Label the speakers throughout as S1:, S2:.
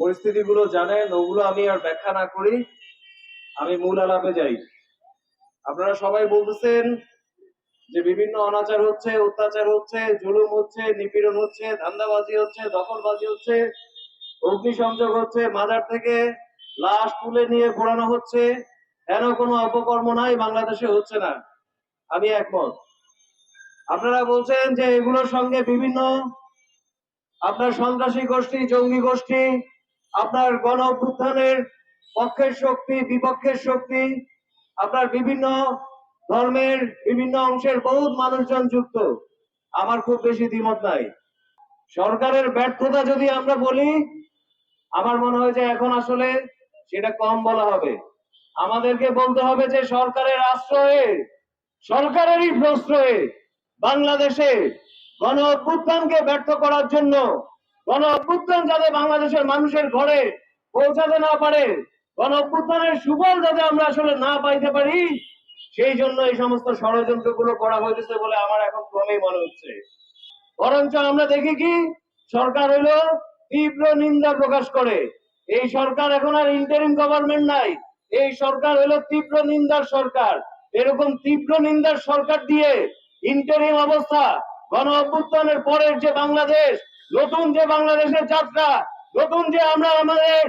S1: পরিস্থিতিগুলো জানেন, ওগুলো আমি আর ব্যাখ্যা না করি, আমি মূল আলাপে যাই। আপনারা সবাই বলতেছেন যে বিভিন্ন অনাচার হচ্ছে, অত্যাচার হচ্ছে, জুলুম হচ্ছে, নিপীড়ন হচ্ছে, ধান্দাবাজি হচ্ছে, দখলবাজি হচ্ছে, অগ্নিসংযোগ হচ্ছে, মাজার থেকে লাশ তুলে নিয়ে ঘোরানো হচ্ছে, কেন কোনো অপকর্ম নাই, বাংলাদেশে হচ্ছে না। আমি একমত। আপনারা বলছেন যে এগুলোর সঙ্গে বিভিন্ন আপনার সন্ত্রাসী গোষ্ঠী, জঙ্গি গোষ্ঠী আপনার গণ অভ্যুত্থানের পক্ষের শক্তি, বিপক্ষের শক্তি, আপনার বিভিন্ন ধর্মের বিভিন্ন অংশের বহুত মানুষজন যুক্ত। আমার খুব বেশি দ্বিমত নাই। সরকারের ব্যর্থতা যদি আমরা বলি, আমার মনে হয় যে এখন আসলে সেটা কম বলা হবে। আমাদেরকে বলতে হবে যে সরকারের আশ্রয়ে, সরকারেরই প্রশ্রয়ে বাংলাদেশে গণ অভ্যুত্থানকে ব্যর্থ করার জন্য গণ অভ্যুত্থান যাতে বাংলাদেশের মানুষের ঘরে পৌঁছাতে না পারে গণ অভ্যুত্থানের সুফল যাতে আমরা আসলে না পাইতে পারি, সেই জন্য এই সমস্ত ষড়যন্ত্রগুলো করা হয়েছে বলে আমার এখন ক্রমেই মনে হচ্ছে। বরঞ্চ আমরা দেখি কি, সরকার হইল তীব্র নিন্দা প্রকাশ করে। এই সরকার এখন আর ইন্টারিম গভর্নমেন্ট নাই। এই সরকার হলো তীব্র নিন্দার সরকার। এরকম তীব্র নিন্দার সরকার দিয়ে ইন্টারিম অবস্থা গণ অভ্যুত্থানের পরের যে বাংলাদেশ নতুন যে বাংলাদেশের যাত্রা, নতুন যে আমরা আমাদের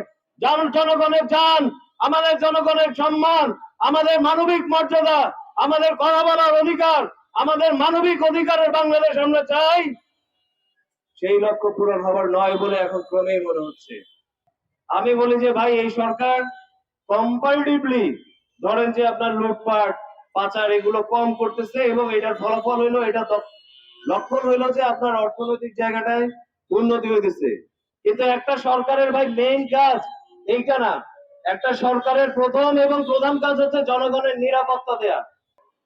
S1: জনগণের যান আমাদের জনগণের সম্মান, আমাদের মানবিক মর্যাদা, আমাদের কথা বলার অধিকার, আমাদের মানবিক অধিকারের বাংলাদেশ আমরা চাই, সেই লক্ষ্য পূরণ হবার নয় বলে এখন ক্রমেই মনে হচ্ছে। আমি বলি যে ভাই, এই সরকার কম্পারেটিভলি ধরেন যে আপনার লুটপাট, পাচার, এগুলো কম করতেছে এবং এটার ফলাফল হইল, এটা লক্ষণ হইল যে আপনার অর্থনৈতিক জায়গাটায় উন্নতি হইতেছে। কিন্তু একটা সরকারের ভাই মেইন কাজ এইটা না। একটা সরকারের প্রথম এবং প্রধান কাজ হচ্ছে জনগণের নিরাপত্তা দেয়া।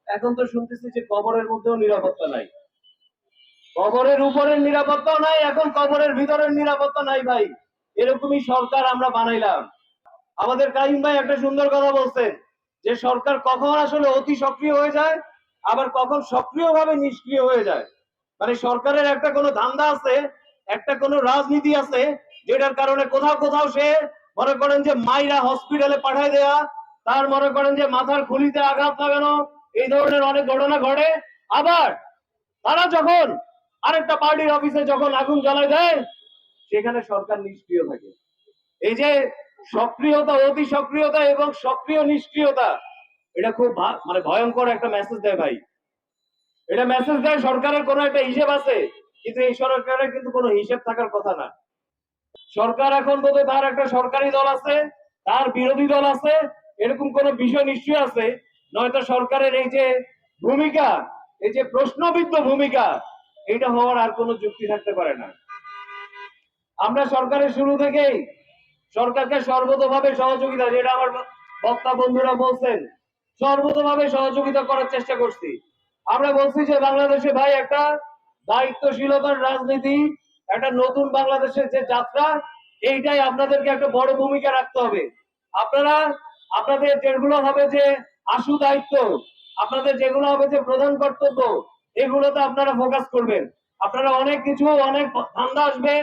S1: এখন তো শুনতেছি যে কবরের মধ্যেও নিরাপত্তা নাই। কবরের উপরের নিরাপত্তা নাই, এখন কবরের ভিতরের নিরাপত্তা নাই ভাই। এরকমই সরকার আমরা বানাইলাম। আমাদের কাইম ভাই একটা সুন্দর কথা বলছেন, যে সরকার কখন আসলে অতি সক্রিয় হয়ে যায়, আবার কখন সক্রিয়ভাবে নিষ্ক্রিয় হয়ে যায়। মানে সরকারের একটা কোনো ধান্দা আছে একটা কোন রাজনীতি আছে যেটার কারণে কোথাও কোথাও সে মনে করেন যে মাইরা হসপিটালে পাঠায় দেয়া, তার মনে করেন যে মাথার খুলিতে আঘাত লাগানো, এই ধরনের অনেক ঘটনা ঘটে। আবার তারা যখন আরেকটা পার্টির অফিসে যখন আগুন জ্বালায় দেয়, সেখানে সরকার নিষ্ক্রিয় থাকে। এই যে সক্রিয়তা, অতি সক্রিয়তা এবং সক্রিয় নিষ্ক্রিয়তা, এটা খুব মানে ভয়ঙ্কর একটা মেসেজ দেয় ভাই। এটা মেসেজ দেয় সরকারের কোনো একটা হিসেব আছে? কিন্তু এই সরকারের কিন্তু কোনো হিসেব থাকার কথা না। সরকার এখন বোধ তার একটা সরকারি দল আছে, তার বিরোধী দল আছে, এরকম কোন বিষয় নিশ্চয়ই আছে, নয়তো সরকারের এই যে ভূমিকা, এই যে প্রশ্নবিদ্ধ ভূমিকা এটা হওয়ার আর কোনো যুক্তি থাকতে পারে না। আমরা সরকারের শুরু থেকেই সরকারকে সর্বতভাবে সহযোগিতা, যেটা আমার বক্তা বন্ধুরা বলছেন, সর্বতভাবে সহযোগিতা করার চেষ্টা করছি। আমরা বলছি যে বাংলাদেশে ভাই একটা দায়িত্বশীলতার রাজনীতি, একটা নতুন বাংলাদেশের যে যাত্রা, এইটাই আপনাদেরকে একটা বড় ভূমিকা রাখতে হবে। আপনারা, আপনাদের যেগুলো হবে যে আশু দায়িত্ব, আপনাদের যেগুলো হবে যে প্রধান কর্তব্য, এগুলোতে আপনারা ফোকাস করবেন। আপনারা অনেক কিছু, অনেক ধান্দা আসবে,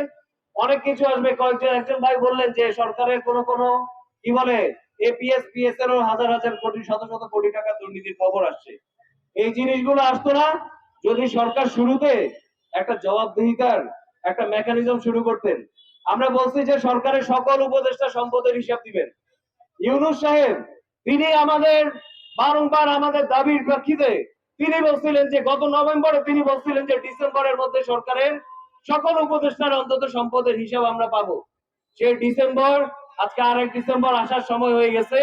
S1: অনেক কিছু আসবে। কয়েকজন, একজন ভাই বললেন যে সরকারের কোন কোন, কি বলে এপিএস পিএস এর হাজার হাজার কোটি, শত শত কোটি টাকা দুর্নীতির খবর আসছে। এই জিনিসগুলো আসতো না যদি সরকার শুরুতে একটা জবাবদিহিতার একটা মেকানিজম শুরু করতেন, আমরা বলছি যে সরকারের সকল উপদেষ্টা সম্পদের হিসাব দিবেন। ইউনুস সাহেব, তিনি আমাদের, বারংবার আমাদের দাবির প্রেক্ষিতে তিনি বলছিলেন যে গত নভেম্বরে তিনি বলছিলেন যে ডিসেম্বরের মধ্যে সরকারের সকল উপদেষ্টার অন্তত সম্পদের হিসাব আমরা পাবো। সেই ডিসেম্বর, আজকে আরেক ডিসেম্বর আসার সময় হয়ে গেছে।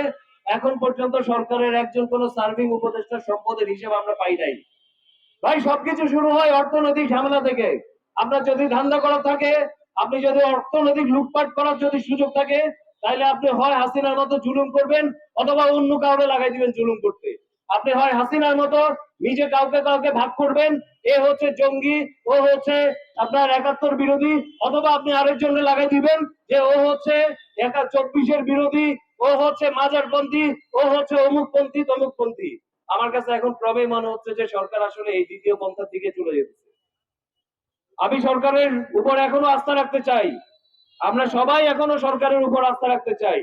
S1: এখন পর্যন্ত সরকারের একজন কোন সার্ভিং উপদেষ্টার সম্পদের হিসাব আমরা পাই নাই। ভাই, সবকিছু শুরু হয় অর্থনৈতিক ঝামেলা থেকে। আপনার যদি ধান্দা করা থাকে, আপনি যদি অর্থনৈতিক লুটপাট করার যদি সুযোগ থাকে তাহলে আপনি হয় হাসিনার মতো জুলুম করবেন, অথবা অন্য কাউকে লাগাই দিবেন জুলুম করতে। আপনি হয় হাসিনার মতো নিজে কাউকে কাউকে ভাগ করবেন, এ হচ্ছে জঙ্গি, ও হচ্ছে আপনার একাত্তর বিরোধী, অথবা আপনি আরেকজনকে লাগাই দিবেন, যে ও হচ্ছে একা চব্বিশের বিরোধী, ও হচ্ছে মাজারপন্থী, ও হচ্ছে অমুকপন্থী, তমুকপন্থী। আমার কাছে এখন ক্রমেই মনে হচ্ছে যে সরকার আসলে এই দ্বিতীয় পন্থার দিকে চলে যেতেছে। আমি সরকারের উপর এখনও আস্থা রাখতে চাই। আমরা সবাই এখনও সরকারের উপর আস্থা রাখতে চাই।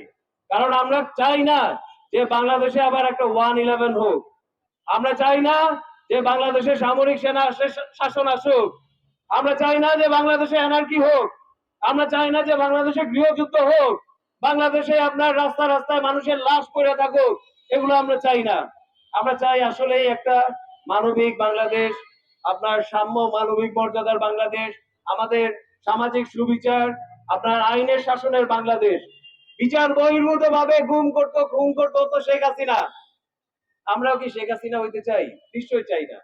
S1: কারণ আমরা চাই না যে বাংলাদেশে আবার একটা ওয়ান ইলেভেন হোক। আমরা চাই না যে বাংলাদেশে সামরিক সেনা শাসন আসুক। আমরা চাই না যে বাংলাদেশে এনার্কি হোক। আমরা চাই না যে বাংলাদেশে গৃহযুদ্ধ হোক। বাংলাদেশে আপনার রাস্তা রাস্তায় মানুষের লাশ পড়ে থাকুক। এগুলো আমরা চাই না। আমরা চাই আসলে একটা মানবিক বাংলাদেশ, আপনার সাম্য মানবিক মর্যাদার বাংলাদেশ, আমাদের সামাজিক সুবিচার, আপনার আইনের শাসনের বাংলাদেশ। বিচার বহির্ভূত ভাবে গুম করতো, খুন করতো তো শেখ হাসিনা। আমরাও কি শেখ হাসিনা হইতে চাই? নিশ্চয় চাই না।